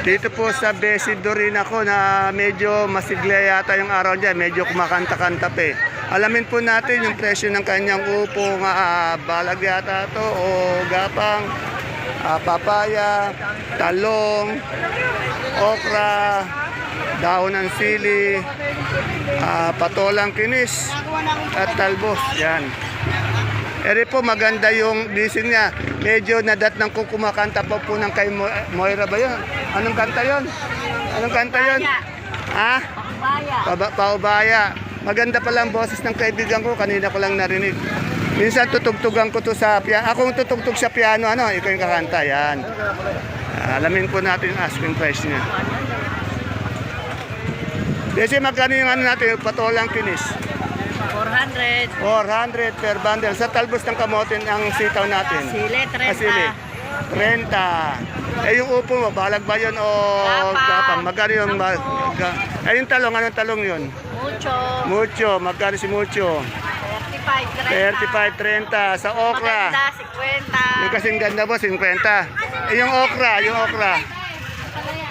Dito po sa Besido rin ako na medyo masigla yata yung araw niya, medyo kumakanta-kanta pa eh. Alamin po natin yung presyo ng kanyang upo, nga ah, balag yata to o gapang, ah, papaya, talong, okra, dahon ng sili, ah, patolang kinis, at talbos. Yan. Eri po maganda yung dising niya. Medyo nadat ng kung kumakanta pa po ng kay Mo- Moira ba yun? Anong kanta yun? Anong kanta yun? Ha? Paba, paubaya. Maganda pala ang boses ng kaibigan ko. Kanina ko lang narinig. Minsan tutugtugan ko to sa piano. Ako ang tutugtog sa piano. Ano? Ikaw yung kakanta. Yan. Alamin po natin yung asking price niya. Kasi magkano yung ano natin, patolang kinis? 400. 400 per bundle. Sa talbos ng kamote ang sitaw natin. Sili, 30. Asili. 30. Eh yung upo mo, balag ba yun o Gapang. gapang? Magkano yung... Ba- ga- eh yung talong, anong talong yun? Mucho. Mucho, magkano si Mucho? 35, 30. 35, 30. Sa okra. Maganda, Yung 50. kasing ganda mo, 50. Eh yung okra, yung okra.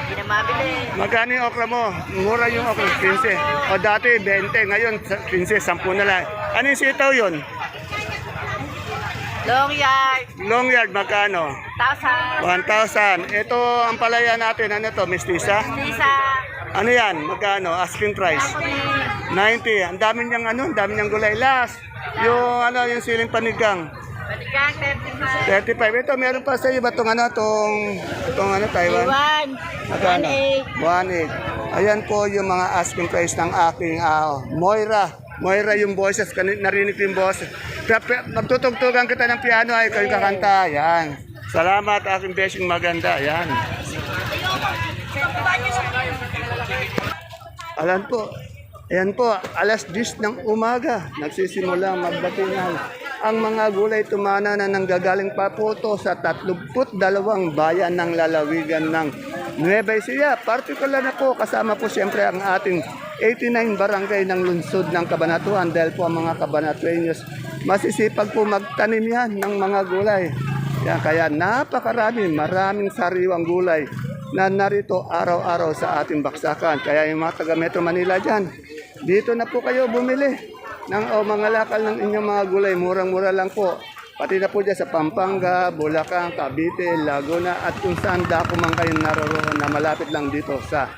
Hindi na mabili. Magkano yung okra mo? Mura yung okra, 15. O dati, 20. Ngayon, 15, 10 na lang. Ano yung sitaw yun? Long yard. Long yard, magkano? 1,000. 1,000. Ito ang palaya natin. Ano to? Mistisa? Sisa. Ano yan? Magkano? Asking price? 90. Ang dami niyang ano? Ang dami niyang gulay. Last, yung ano, yung siling panigang. Balikan, 35. 35. Ito, meron pa sa iyo ba itong ano? Itong, itong ano, Taiwan? Iwan. Magkano? 1,800. 1.8. Ayan po yung mga asking price ng aking ah, Moira. Moira yung boses. Narinig ko yung boses. Magtutugtugan kita ng piano ay kayo kakanta. Yan. Salamat aking besing maganda. Yan. Alam po, ayan po, alas 10 ng umaga, nagsisimula magdatingan. Ang mga gulay tumana na nanggagaling pa po to sa 32 bayan ng lalawigan ng Nueva Ecija. Partikular na po, kasama po siyempre ang ating 89 barangay ng lungsod ng Kabanatuan dahil po ang mga Kabanatuenyos masisipag po magtanim yan ng mga gulay. Yan, kaya napakarami, maraming sariwang gulay na narito araw-araw sa ating baksakan. Kaya yung mga taga Metro Manila dyan, dito na po kayo bumili ng o mga lakal ng inyong mga gulay. Murang-mura lang po. Pati na po dyan sa Pampanga, Bulacan, Cavite, Laguna at kung saan dako man kayo naroroon na malapit lang dito sa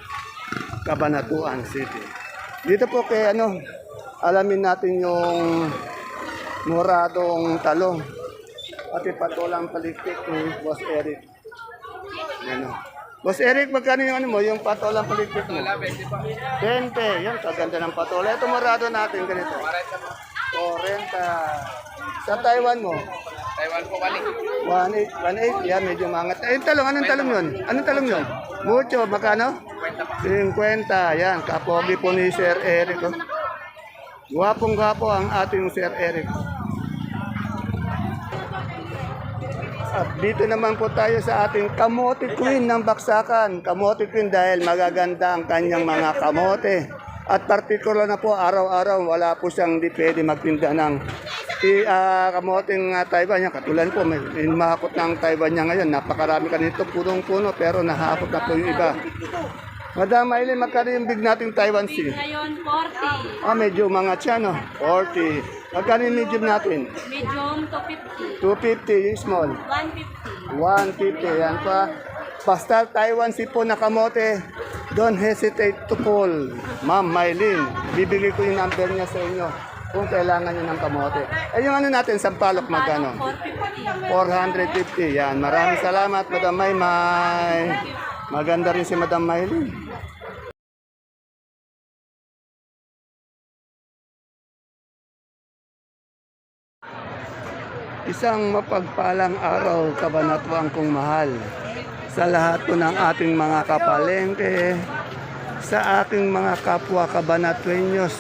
Cabanatuan City. Dito po kay ano, alamin natin yung muradong talong. Pati patulang palikpik ni Boss Eric. Yan o. Boss Eric, magkano yung ano mo, yung patolang palikpik mo? 20. Yan, kaganda ng patola. Ito marado natin ganito. 40. Sa Taiwan mo? Taiwan po balik. 18. 18. Yan, medyo mangat. Eh, talong, anong talong yun? Anong talong yun? Mucho, magkano? 50. Yan, kapogi po ni Sir Eric. Oh. Gwapong gwapo ang ating Sir Eric. At dito naman po tayo sa ating kamote queen ng Baksakan. Kamote queen dahil magaganda ang kanyang mga kamote. At particular na po, araw-araw, wala po siyang di pwede magtinda ng i, ah, kamoteng uh, Taiwan niya. Katulad po, may, may mahakot ng Taiwan niya ngayon. Napakarami ka nito, punong-puno, pero nahakot na po yung iba. Madam Aileen, magkano yung big nating Taiwan Sea? Ngayon, 40. Ah, medyo mga tiyan, no? 40. Magkano yung medium natin? Medium, 250. 250, yung small. 150. 150, yan pa. Basta Taiwan si po nakamote, don't hesitate to call. Ma'am Maylin, bibigay ko yung number niya sa inyo kung kailangan niyo ng kamote. Eh yung ano natin, sampalok magkano? 450. 450, yan. Maraming salamat, Madam Maymay. Maganda rin si Madam Maylin. Isang mapagpalang araw, kabanatuan kong mahal. Sa lahat po ng ating mga kapalengke, sa ating mga kapwa kabanatuenyos,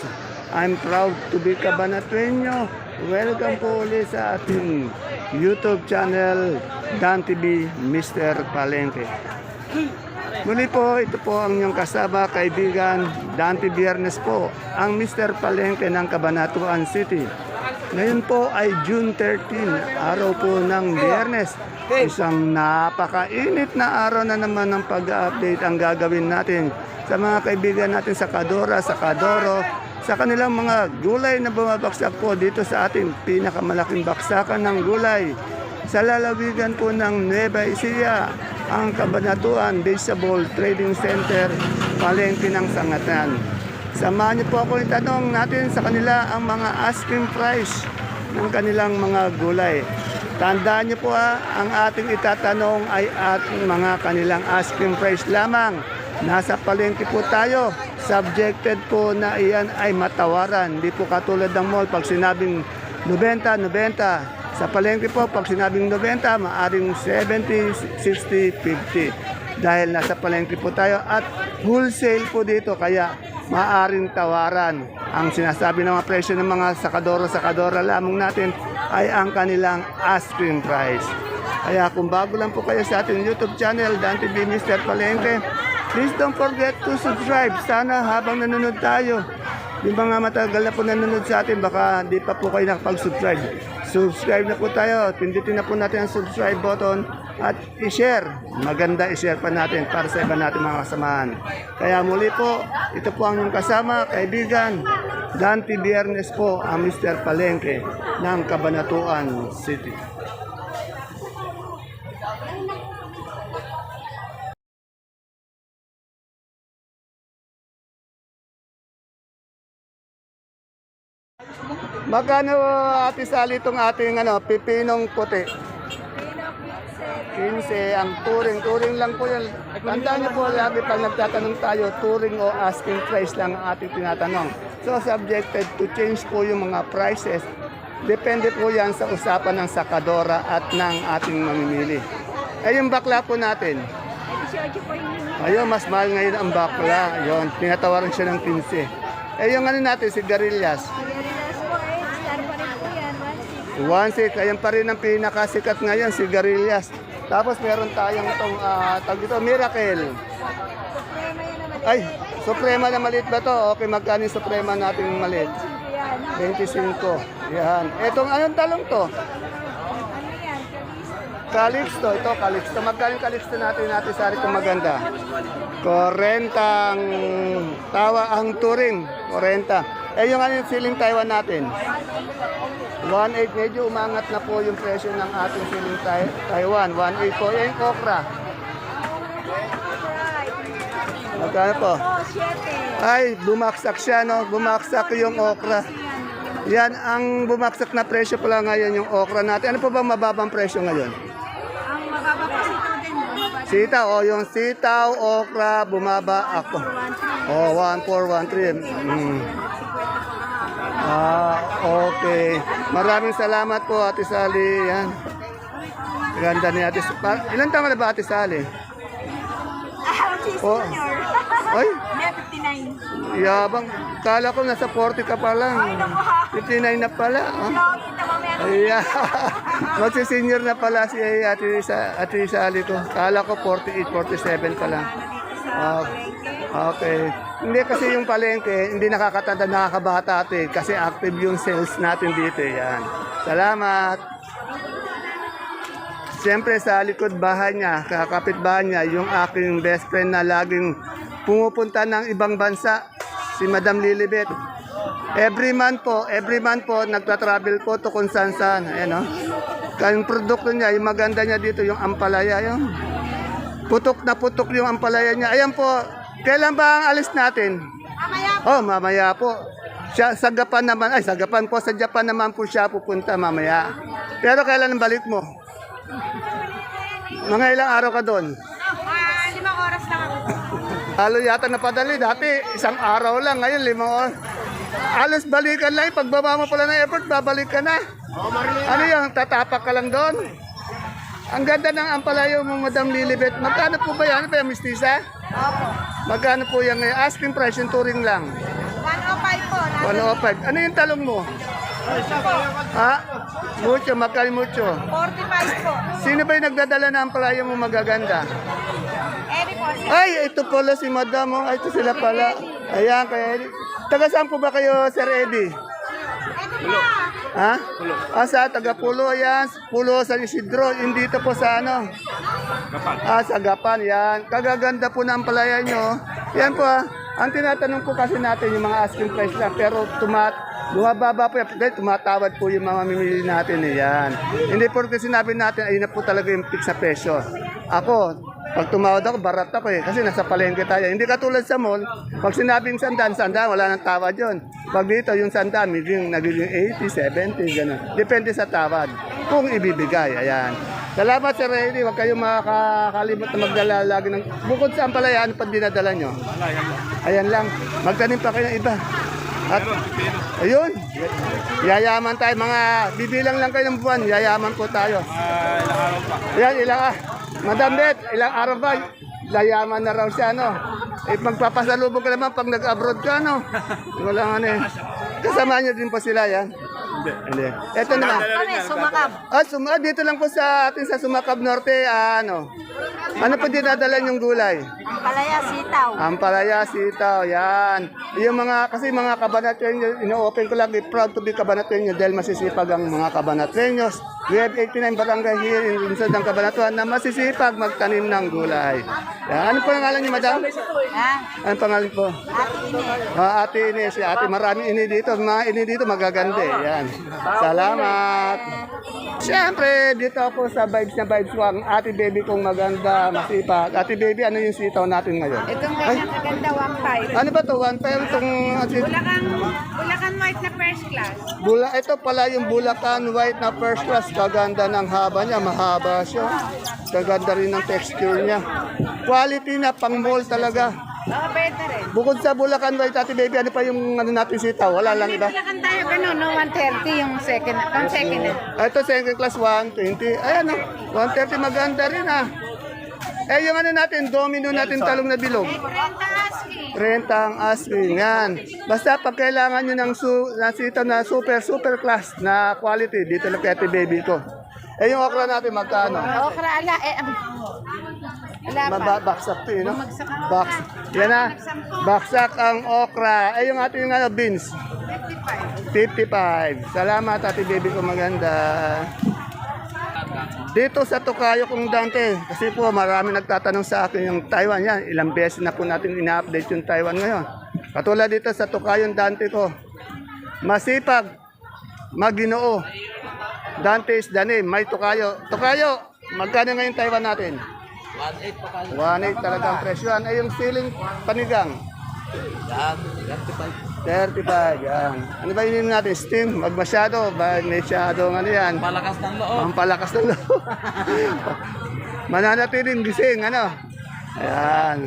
I'm proud to be kabanatuenyo. Welcome po ulit sa ating YouTube channel, Dan TV Mr. Palengke. Muli po, ito po ang inyong kasama, kaibigan, Dante Biernes po, ang Mr. Palengke ng Cabanatuan City. Ngayon po ay June 13, araw po ng Biyernes. Isang napakainit na araw na naman ng pag-update ang gagawin natin sa mga kaibigan natin sa Kadora, sa Kadoro, sa kanilang mga gulay na bumabaksak po dito sa ating pinakamalaking baksakan ng gulay. Sa lalawigan po ng Nueva Ecija, ang Kabanatuan Vegetable Trading Center, palengke ng Sangatan. Samahan niyo po ako itanong natin sa kanila ang mga asking price ng kanilang mga gulay. Tandaan niyo po ha, ang ating itatanong ay ating mga kanilang asking price lamang. Nasa palengke po tayo. Subjected po na iyan ay matawaran. Hindi po katulad ng mall pag sinabing 90, 90. Sa palengke po, pag sinabing 90, maaring 70, 60, 50. Dahil nasa palengke po tayo at wholesale po dito kaya maaring tawaran. Ang sinasabi ng mga presyo ng mga sakadoro-sakadora lamang natin ay ang kanilang asking price. Kaya kung bago lang po kayo sa ating YouTube channel, Dan TV Mr. Palengke, please don't forget to subscribe. Sana habang nanonood tayo, yung mga matagal na po nanonood sa atin, baka di pa po kayo nakapag-subscribe. Subscribe na po tayo. Pindutin na po natin ang subscribe button at i-share. Maganda i-share pa natin para sa iba natin mga kasamahan. Kaya muli po, ito po ang inyong kasama, kaibigan. Dante Biernes po ang Mr. Palengke ng Cabanatuan City. Magkano ate Sally itong ating ano, pipinong puti? 15 ang turing. Turing lang po yan. Tandaan niyo po lagi pag nagtatanong tayo, turing o asking price lang ang ating tinatanong. So subjected to change po yung mga prices. Depende po yan sa usapan ng sakadora at ng ating mamimili. Eh yung bakla po natin. Ayun, mas mahal ngayon ang bakla. Ayun, tinatawaran siya ng 15. Eh yung ano natin, sigarilyas. One six, ayan pa rin ang pinakasikat ngayon, sigarilyas. Tapos meron tayong itong, uh, tag dito, miracle. Ay, suprema na maliit ba to? Okay, magkano yung suprema natin maliit? 25. Yan. Etong anong talong to? Calixto, ito Calixto. Magkano yung Calixto natin natin sa kung maganda? 40 ang tawa ang turing, 40. Eh yung ano yung siling Taiwan natin? 1.8 medyo umangat na po yung presyo ng ating siling Tai- Taiwan. 1.8 po. Eh, yung okra. Magkano po? Ay, bumaksak siya, no? Bumaksak yung okra. Yan, ang bumaksak na presyo pala ngayon yung okra natin. Ano po ba mababang presyo ngayon? Ang mababa po sitaw din. Sitaw, o yung sitaw, okra, bumaba ako. Oh, 1413. Mm. Ah, okay. Maraming salamat po, Ate Sally. Yan. Ganda ni Ate Sally. Ilan taon ka na ba, Ate Sally? Ah, Oh. Ay, May 59. yabang. Kala ko nasa 40 ka pa lang. 59 na pala. ah. Ayan. Magsi-senior na pala si Ate, Sa Ate Sally ko. Kala ko 48, 47 pa lang. Ah, okay. Hindi kasi yung palengke, hindi nakakatanda, nakakabata ate. Kasi active yung sales natin dito. Yan. Salamat. Siyempre sa likod bahay niya, kakapit bahay niya, yung aking best friend na laging pumupunta ng ibang bansa, si Madam Lilibet. Every month po, every month po, nagta-travel po to kung saan saan. Ayan o. Yung produkto niya, yung maganda niya dito, yung ampalaya, yung putok na putok yung ampalaya niya. Ayan po, kailan ba ang alis natin? Oh, mamaya po. Siya, sa Japan naman, ay sa Japan po, sa Japan naman po siya pupunta mamaya. Pero kailan ang balik mo? Mga ilang araw ka doon? Limang oras lang ako. Halo yata napadali. Dati, isang araw lang. Ngayon, limang oras. Alos balikan lang. Pagbaba mo pala ng airport, babalik ka na. Ano yung tatapak ka lang doon? Ang ganda ng ampalayo mo, Madam Lilibet. Magkano po ba yan? Ano ba yung mistisa? Opo. Magkano po yan ngayon? Asking price yung touring lang. 105 po. 105. Ano yung talong mo? Ha? Mucho, magkano mucho? 45 po. Sino ba yung nagdadala ng ampalayo mo magaganda? Eri po. Ay, ito pala si Madam. Oh. Ay, ito sila pala. Ayan, kaya... Taga saan po ba kayo, Sir Eddie? Ito po. Ha? Ah, sa taga Pulo, yan. Pulo San Isidro. Yung dito po sa ano? Ah, sa Gapan, yan. Kagaganda po ng palaya nyo. Yan po ah. Ang tinatanong po kasi natin yung mga asking price lang. Pero tumat, bumababa po yan. Dahil tumatawad po yung mga mimili natin. Eh. Yan. Hindi po kasi sinabi natin, ayun na po talaga yung fix na presyo. Ako, pag tumawad ako, barat ako eh. Kasi nasa palengke tayo. Hindi katulad sa mall, pag sinabing sandaan, sandaan, wala nang tawad yun. Pag dito, yung sandaan, naging, nagiging 80, 70, gano'n. Depende sa tawad. Kung ibibigay, ayan. Salamat Sir Eddie, huwag kayong makakalimot na magdala lagi ng... Bukod sa ampalaya, ano pa dinadala nyo? Ayan lang. Magtanim pa kayo ng iba. At, ayun. Yayaman tayo. Mga bibilang lang kayo ng buwan. Yayaman po tayo. Yan, ilang ah. مدام ديت إلى ارضي Yayaman na raw siya, no? Eh, magpapasalubong ka naman pag nag-abroad ka, no? Wala ano eh. Kasama niyo din po sila, yan? Hindi. Ito naman. Kami, sumakab. Ah, suma, dito lang po sa atin sa Sumakab Norte, ah, ano? Ano po dinadala yung gulay? Ang palaya, sitaw. Ampalaya, sitaw, yan. Yung mga, kasi mga kabanatreño, ino-open ko lang, proud to be kabanatreño dahil masisipag ang mga kabanatreños. We have 89 barangay here in Lungsod ng Kabanatuan na masisipag magtanim ng gulay. Yan. Ano pangalan niyo, madam? Ha? Ano pangalan po? Ate Ine. Ah, ate Ines, si ate, maraming ini dito. Mga ini dito magaganda eh. Yan. Salamat. Siyempre, dito ako sa Vibes na Vibes ko. Ang ate baby kong maganda, masipag. Ate baby, ano yung sitaw natin ngayon? Itong Ay, kanyang kaganda, 1.5. ano ba to? One time itong... Bulacan, Bulacan White na first class. Bula, ito pala yung Bulacan White na first class. Kaganda ng haba niya. Mahaba siya. Kaganda rin ng texture niya. Quality na pang mall talaga. Pwede rin. Bukod sa Bulacan White, ate baby, ano pa yung ano natin sitaw? Wala lang iba. Bulacan tayo gano'n, no? 130 yung second, pang second na. Ito second class 120. Ayan o, 130 maganda rin ah. Eh yung ano natin, domino natin talong na bilog. 30 asking. 30 ang asking. Yan. Basta pag kailangan nyo ng su na sitaw na super, super class na quality, dito lang kay Ate baby ko. Eh yung okra natin magkano? Okra, ala, eh, um, ala pa. Maba, baksak to eh, no? Baks. Yan na. Baksak ang okra. Eh yung ating ano, beans. 55. Salamat ate baby ko maganda. Dito sa Tokayo kong Dante, kasi po marami nagtatanong sa akin yung Taiwan yan. Ilang beses na po natin ina-update yung Taiwan ngayon. Katulad dito sa Tokayo Dante ko. Masipag, maginoo. Dante is the name. May Tokayo. Tokayo, magkano ngayon Taiwan natin? 1.8 talaga ang presyo. Ay yung ceiling panigang. 35, yan. Ano ba yun natin? Steam? Wag masyado. Ba, masyado ano yan? Palakas ng loob. Ang palakas ng loob. Mananatiling gising, ano? Ayan.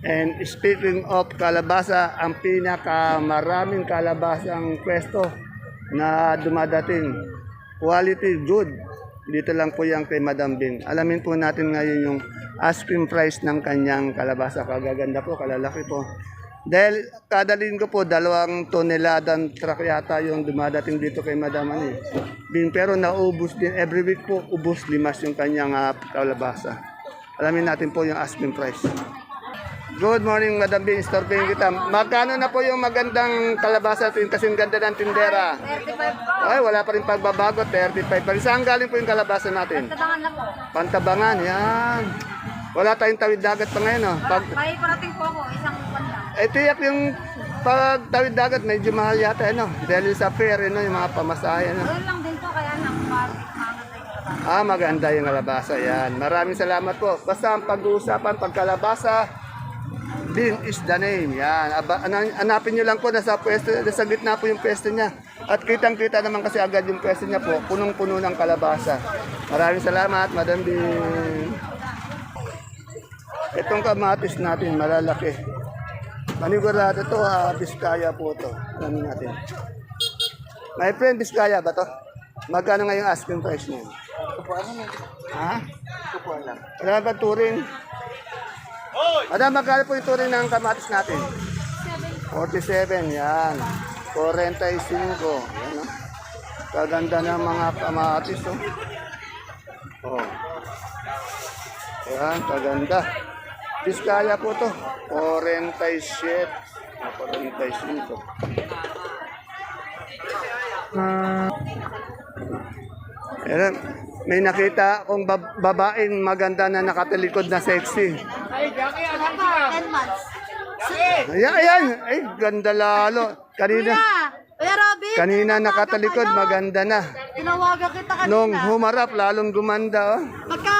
And speaking of kalabasa, ang pinakamaraming kalabasang pwesto na dumadating. Quality good. Dito lang po yan kay Madam Bing. Alamin po natin ngayon yung asking price ng kanyang kalabasa. Kagaganda po, kalalaki po. Dahil kada linggo po, dalawang toneladang truck yata yung dumadating dito kay Madam Ani. Bing, pero naubos din. Every week po, ubos limas yung kanyang ah, kalabasa. Alamin natin po yung asking price. Good morning, Madam Bing. Storping kita. Magkano na po yung magandang kalabasa natin kasing ganda ng tindera? 35 po. Ay, wala pa rin pagbabago. 35 pa rin. Saan galing po yung kalabasa natin? Tabangan na po. Pantabangan, yan. Wala tayong tawid dagat pa ngayon. Oh. Pag, May parating po ako, isang banda. eh, tiyak yung pag tawid dagat, medyo mahal yata. Ano? Dahil sa fair, ano, yung mga pamasahe. Ano? Doon lang din po, kaya nang Ah, maganda yung kalabasa. Yan. Maraming salamat po. Basta ang pag-uusapan, pagkalabasa, Bin is the name. Yan. Aba, ana- hanapin nyo lang po nasa pwesto, nasa gitna po yung pwesto niya. At kitang-kita naman kasi agad yung pwesto niya po, punong-puno ng kalabasa. Maraming salamat, Madam Bin. Itong kamatis natin, malalaki. Manigurado to, ha, Biskaya po to. Alamin natin. My friend, Biskaya ba to? Magkano nga yung asking price niya? Ha? Wala ba turing? Madam, magkano po yung turing ng kamatis natin? 47, yan. 45, yan o. Kaganda ng mga kamatis, oh. Oh. Yan, kaganda. Biskaya po to. 47. Ah, 45. Ayan, may nakita akong bab- babaeng maganda na nakatalikod na sexy. 10 months. Ayan, ayan. Ay, ganda lalo. Kanina, Kuya Robin, kanina nakatalikod, maganda na. tinawagan kita kanina. Nung humarap, lalong gumanda. Oh. Pagka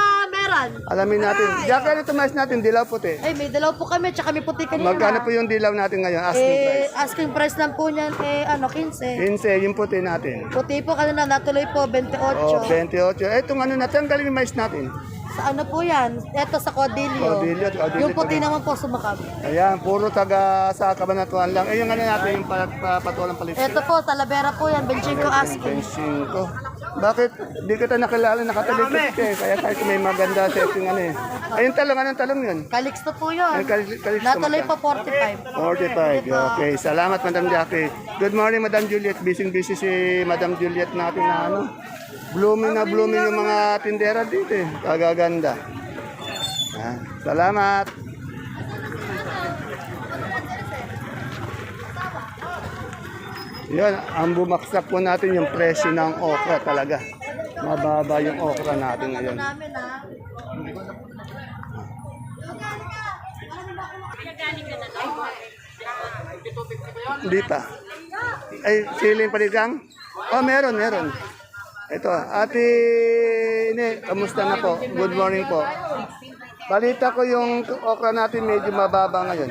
meron. Alamin natin. Diyan ka na tumayos natin, dilaw puti. Ay, may dalaw po kami, tsaka may puti kanina. Magkano po yung dilaw natin ngayon? Asking Eh, price. asking price lang po niyan, eh, ano, 15. 15, yung puti natin. Puti po kanina, natuloy po, 28. Oh, 28. Eh, itong ano natin, ang galing yung mais natin. Sa ano po yan? Ito sa Codillo. Codillo, Codillo Yung puti naman po sumakab. Ayan, puro taga sa kabanatuan lang. Eh, yung ano natin, yung pa, pa, patulang palit. Ito po, Talavera po yan, 25 asking. 25. Bakit? Di kita nakilala, nakatalikod ka eh. Kaya kahit may maganda setting ano eh. Ayun talong, anong talong yun? Calixto po yun. Ay, Calix- Calixto Natuloy po, magkano? 45. 45. Okay. Salamat, Madam Jackie. Good morning, Madam Juliet. Busy-busy si Madam Juliet natin na ano. Blooming na blooming yung mga tindera dito eh. Kagaganda. Ah, salamat. Yan, ang bumaksak po natin yung presyo ng okra talaga. Mababa yung okra natin ngayon. Hindi pa. Ay, siling panigang? Oh, meron, meron. Ito, ate, ini, kamusta na po? Good morning po. Balita ko yung okra natin medyo mababa ngayon.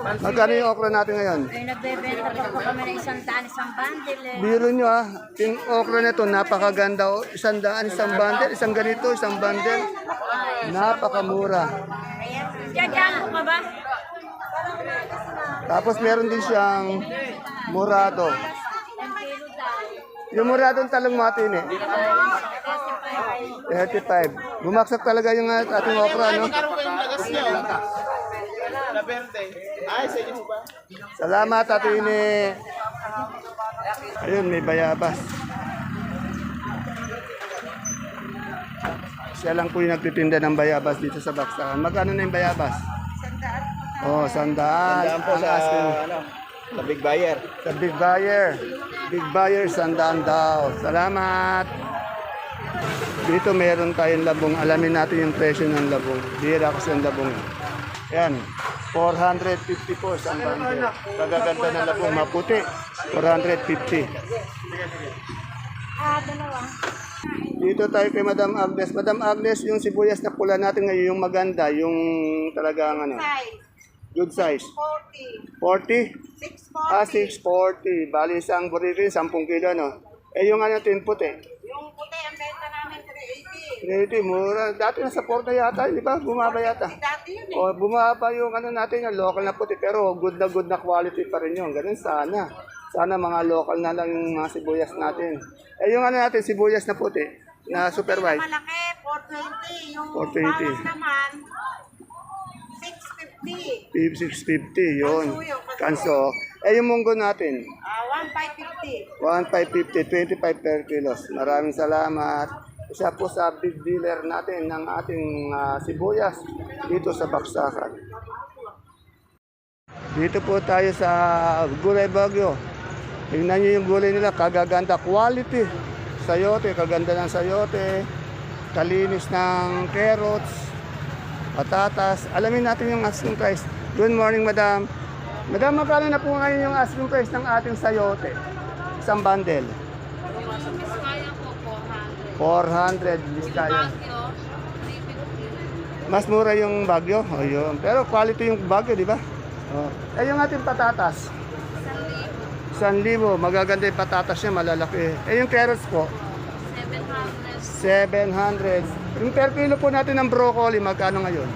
Magkano yung okra natin ngayon? Ay, nagbebenta pa po kami ng isang daan, isang bundle eh. Biro nyo ah, yung okra nito napakaganda. Oh. Isang daan, isang bundle, isang ganito, isang bundle. Napakamura. Diyan mo ka ba? Tapos meron din siyang murado. Yung muradong talong matin eh. 35. Bumaksak talaga yung ating okra, no? Salamat, Ate Ine. Ayun, may bayabas. Siya lang po yung nagtitinda ng bayabas dito sa Baksakan. Magkano na yung bayabas? Sandaan. Oh, sandaan. Sandaan po Ang sa, asking. ano, sa big buyer. Sa big buyer. Big buyer, sandaan daw. Salamat. Dito meron tayong labong. Alamin natin yung presyo ng labong. Bira kasi ang labong. Yan. 450 po sa bundle. Kagaganda ng labong. Maputi. 450. Dito tayo kay Madam Agnes. Madam Agnes, yung sibuyas na pula natin ngayon, yung maganda, yung talagang ano, good size. 40. 40? Ah, 640. Bali, isang burrito, 10 kilo, no? Eh, yung ano, tin puti. 380, 380. mura. Dati nasa 40 yata, di ba? Bumaba yata. Dati yun O, bumaba yung ano natin, yung local na puti, pero good na good na quality pa rin yun. Ganun sana. Sana mga local na lang yung mga sibuyas natin. Eh, yung ano natin, sibuyas na puti, na super white. Malaki, 420. Yung 420. bawas naman, 650. 650, yun. Kanso. Eh, yung munggo natin, Ah, 1550. 1,550, 25 per kilos. Maraming salamat. Isa po sa big dealer natin ng ating ah, sibuyas dito sa Baksakan. Dito po tayo sa Gulay Bagyo. Tingnan niyo yung gulay nila, kagaganda quality. Sayote, kaganda ng sayote. Kalinis ng carrots, patatas. Alamin natin yung asking price. Good morning, madam. Madam, magkano na po ngayon yung asking price ng ating sayote? Isang bundle. 400 Biskaya. Mas mura yung bagyo. O yun. Pero quality yung bagyo, di ba? Oh. Eh yung ating patatas. 1,000. Magaganda yung patatas niya, malalaki. Eh yung carrots po. 700. Yung per kilo po natin ng broccoli, magkano ngayon?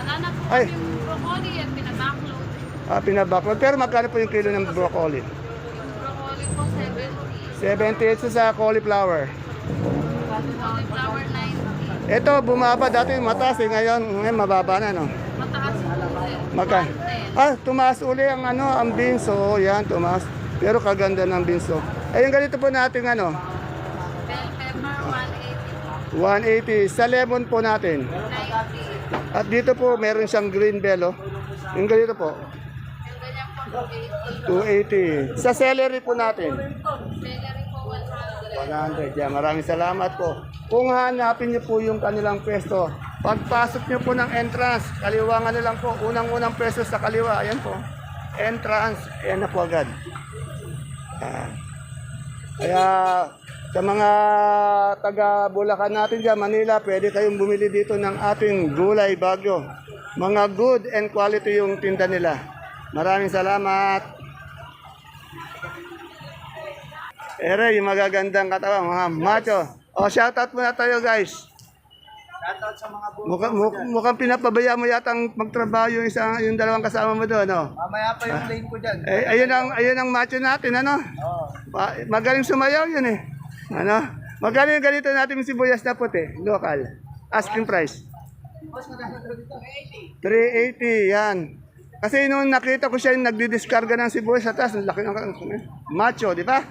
Wala na po Ay. yung broccoli at pinabaklog. Ah, pinabacklog. Pero magkano po yung kilo ng broccoli? Yung broccoli po 70. 78 sa cauliflower. Cauliflower 90. Ito, bumaba dati mataas eh. Ngayon, ngayon mababa na, no? Mataas po eh. Magka? Ah, tumaas uli ang ano, ang binso. Yan, tumaas. Pero kaganda ng binso. Eh, yung ganito po natin ano, pepper 180. 180. Sa lemon po natin. 90. At dito po, meron siyang green bell, oh. Yung ganito po. Yung ganyan po 280. Sa celery po natin. 100. 100. Yeah, maraming salamat po. Kung hanapin niyo po yung kanilang pwesto, pagpasok niyo po ng entrance, kaliwangan na lang po, unang-unang pwesto sa kaliwa, ayan po. Entrance, ayan na po agad. Ah. Kaya sa mga taga Bulacan natin dyan, Manila, pwede kayong bumili dito ng ating gulay bagyo. Mga good and quality yung tinda nila. Maraming salamat. Ere, yung magagandang katawan, mga macho. O, shoutout muna tayo, guys. Shoutout sa mga bu- Mukhang, mukhang, mukhang pinapabaya mo yatang magtrabaho yung, isang, yung dalawang kasama mo doon, no? Mamaya pa yung lane ko dyan. Eh, ayun ang, ayun ang macho natin, ano? Oo. Pa- Magaling sumayaw yun eh. Ano? Magkano yung ganito natin yung sibuyas na puti? Local. Asking price. 380, yan. Kasi nung nakita ko siya yung nagdi-discarga ng sibuyas sa taas, ang laki ng macho, di ba?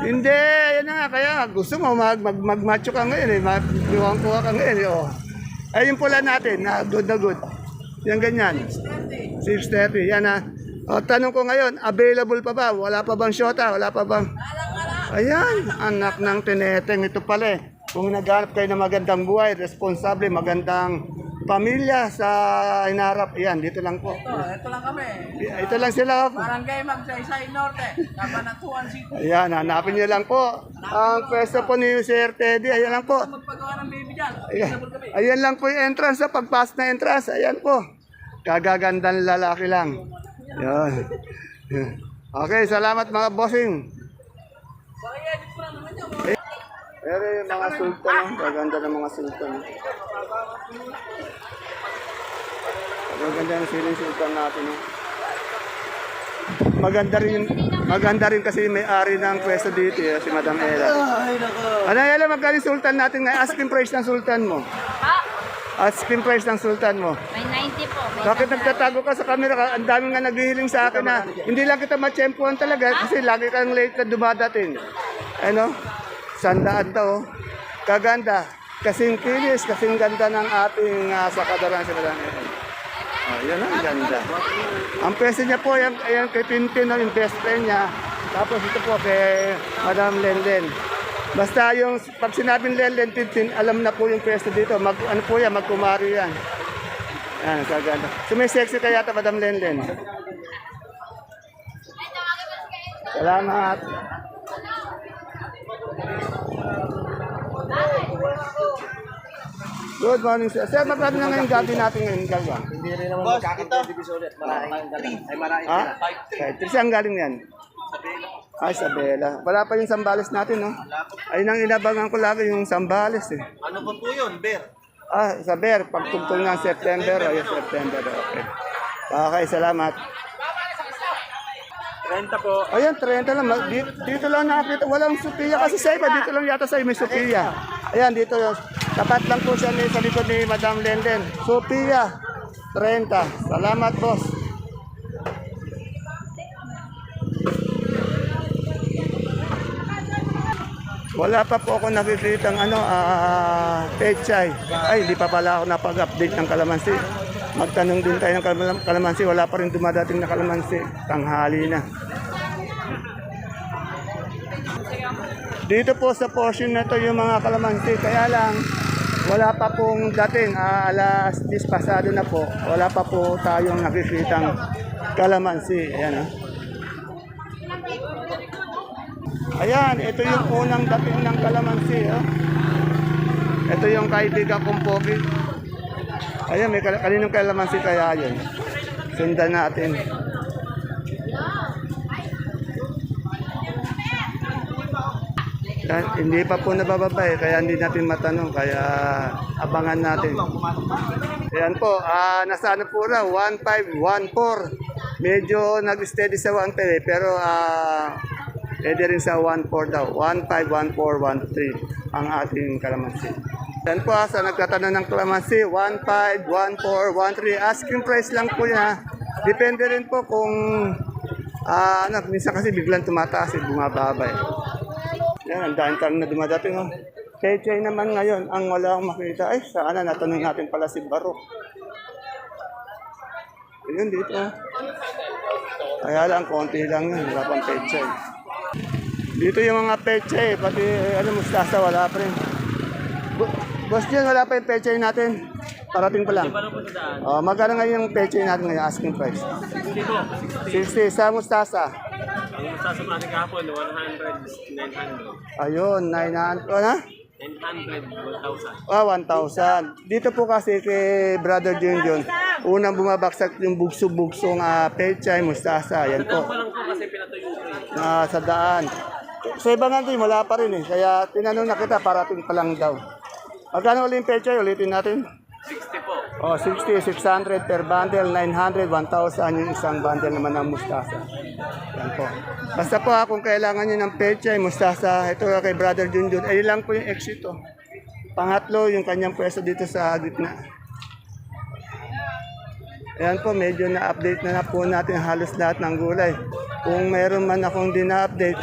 Hindi, yan na nga. Kaya gusto mo mag, mag, mag-macho ka ngayon eh. Mag-iwang kuha ka ngayon eh. Oh. Ay, yung pula natin, na good na good. Yan ganyan. 630. Yan ha. O, tanong ko ngayon, available pa ba? Wala pa bang shota? Wala pa bang? Ayan, anak ng tineteng. Ito pala eh. Kung naghanap kayo ng magandang buhay, responsable, magandang pamilya sa inarap. Ayan, dito lang po. Ito, ito lang kami. Ito lang sila. Barangay Magsaysay Norte, Cabanatuan City. Ayan, hanapin niyo lang po. Ang pwesto po ni Sir Teddy, ayan lang po. Magpagawa ng baby dyan. Ayan, ayan lang po yung entrance, sa pagpas na entrance, ayan po. Kagagandang lalaki lang. Yan. Okay, salamat mga bossing. Pero yung mga sultan, gaganda ng mga sultan. Maganda yung siling sultan natin. oh. Maganda rin, maganda rin kasi may ari ng pwesto dito, eh, si Madam Ella. Ano yan, magkano yung sultan natin ngayon? Asking price ng sultan mo. Asking price ng sultan mo. May 90 po. May Bakit nagtatago ka sa camera ka? Ang dami nga naghihiling sa akin na hindi lang kita matsyempuan talaga kasi lagi kang late na dumadating. Ano? Sandaan to. oh. Kaganda. Kasing kinis, kasing ganda ng ating uh, sakadaran sa Madam Ellen. Oh, yan ang ganda. Ang pwesto niya po, yan, ayan kay Tintin, no, yung best friend niya. Tapos ito po kay Madam Lenlen. Basta yung pag sinabing Lenlen, Tintin, alam na po yung pwesto dito. Mag, ano po yan, magkumari yan. Yan, kaganda. Sumisexy kaya ata, Madam Lenlen. Salamat. Good morning, sir. Sir, magkano na ngayon gabi natin ngayon gagawin? Hindi rin naman magkakita. Ulit. Maraming Ay maraming Ha? Kahit Trisa ang galing yan. Ay, Isabela. Wala pa yung sambales natin, no? Ayun ang inabangan ko lagi yung sambales, eh. Ano po po yun, Bear? Ah, sa Ber, pagtugtong ng September, ay September, okay. Okay, salamat. 30 po. Ayan, 30 lang. Dito, dito lang nakakita. Walang Sophia kasi sa iba. Dito lang yata sa may Sophia. Ayan, dito. Tapat lang po siya sa likod ni Madam Lenden. Sophia, 30. Salamat, boss. Wala pa po ako nakikita ng ano, ah, pechay. Ay, hindi pa pala ako napag-update ng kalamansi. Magtanong din tayo ng kalam- kalamansi. Wala pa rin dumadating na kalamansi. Tanghali na. Dito po sa portion na to yung mga kalamansi. Kaya lang, wala pa pong dating. Ah, alas 10 pasado na po. Wala pa po tayong nakikitang kalamansi. Ayan ah. Ayan, ito yung unang dating ng kalamansi. Oh. Ito yung kaibigan kong pogi. Ayan, may kal- kaninong kalamansi kaya yun. Sundan natin. Yan, hindi pa po nabababa eh, kaya hindi natin matanong, kaya abangan natin. Ayan po, ah, nasa ano po na, 1514. Medyo nag-steady sa 15 eh, pero ah, pwede rin sa 14 daw. 151413 ang ating kalamansi. Yan po, ah, sa nagtatanong ng kalamansi, 151413. Asking price lang po ha. Depende rin po kung, ah, ano, minsan kasi biglang tumataas, eh, bumababa eh. Yan, ang dahil na dumadating. Oh. Chay naman ngayon, ang wala akong makita. Ay, sana natanong natin pala si Barok. Ayun dito. Kaya lang, konti lang yun. Wala pang pecha eh. Dito yung mga pecha eh. Pati, ano, mustasa, wala pa rin. Boss John, wala pa yung pecha natin. Parating pa lang. Oh, magkano ngayon yung pecha natin ngayon, asking price? 60 sa mustasa. Ang sasap natin kahapon, 100, 900. Ayun, 900. Ano? 900, 1,000. Ah, 1,000. Dito po kasi kay Brother Junjun, unang bumabaksak yung bugso-bugsong uh, pechay, mustasa. Yan po. Lang po kasi pinatuyo ko eh. Ah, sa daan. Sa ibang natin, wala pa rin eh. Kaya tinanong na kita, parating pa lang daw. Magkano ulit yung pechay? Ulitin natin. 60 po. Oh, 60, 600 per bundle, 900, 1,000 yung isang bundle naman ng mustasa. Yan po. Basta po ah, kung kailangan nyo ng pechay, mustasa, ito kay Brother Junjun, ay lang po yung exit oh. Pangatlo, yung kanyang pwesto dito sa gitna. Ayan po, medyo na-update na na po natin halos lahat ng gulay. Kung meron man akong din-update,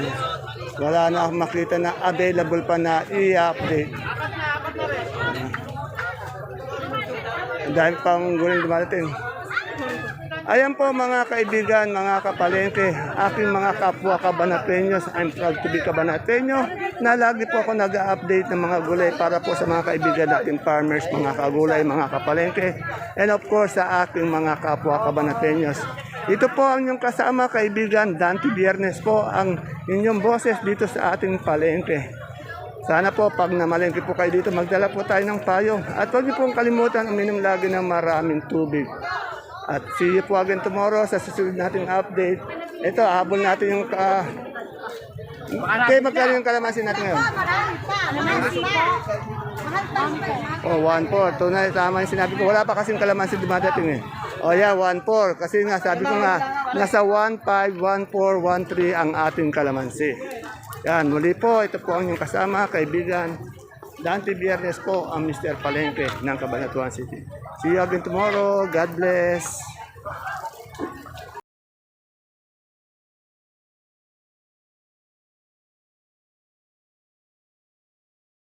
wala na akong makita na available pa na i-update. Ang pang gulay dumarating. Ayan po mga kaibigan, mga kapalengke, aking mga kapwa kabanatenyos, I'm proud to be kabanatenyo, na lagi po ako nag-update ng mga gulay para po sa mga kaibigan natin farmers, mga kagulay, mga kapalengke, and of course sa aking mga kapwa kabanatenyos. Ito po ang inyong kasama kaibigan, Dante Biernes po ang inyong boses dito sa ating palengke. Sana po pag namalengke po kayo dito, magdala po tayo ng payo. At huwag niyo pong kalimutan uminom lagi ng maraming tubig. At see you po again tomorrow sa susunod nating update. Ito, habol natin yung ka... Okay, magkano yung kalamansi natin ngayon? Oh, 1-4. Tunay, tama yung sinabi ko. Wala pa kasing kalamansi dumadating eh. Oh yeah, 1-4. Kasi nga, sabi ko nga, nasa 1-5, 1-4, 1-3 ang ating kalamansi. Yan, muli po, ito po ang inyong kasama, kaibigan. Dante Biernes po ang Mr. Palengke ng Cabanatuan City. See you again tomorrow. God bless.